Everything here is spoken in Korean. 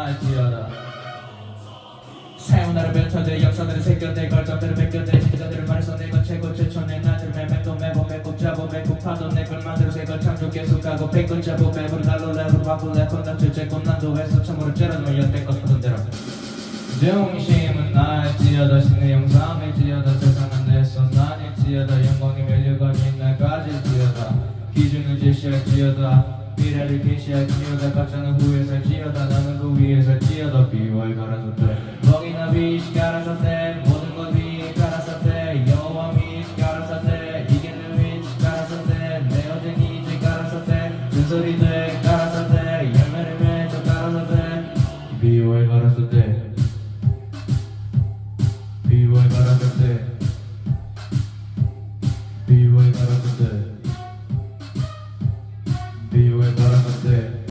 나갈지어다 새운 나를 뱉어내 역사들을 새겨내 걸작들을 베껴내 진자들을 말해서 내가 최고 최초의 나들 매매도 매번 매고 잡어 매고 파도 내걸 만들어 새걸 창조 계속 가고 백걸 잡어 매번 날로 랩을 바꾸 랩은 다 주제고 난도 해서 참으로 째려 놀려 뺏고 싶은 대로. 중심은 나일지어다 신의 영상일지어다 세상은 내서 난일지어다. 영광이 멸류관이 나가질지어다. 기준을 제시할지어다. 미래를 계시할 그녀가 박자는 후에 살지어다 나는 그 위에서 지어다 2월 가라사태 먹이나 비시 가라사태 모든 것 위에 가라사태 영화 미시 가라사태 이게는 위치 가라사태 내 어젠 이제 가라사태 큰소리 돼 가라사태 열매를 맺어 가라사태 2월 가라사태 2월 가라사태 2월 가라사태 be with us.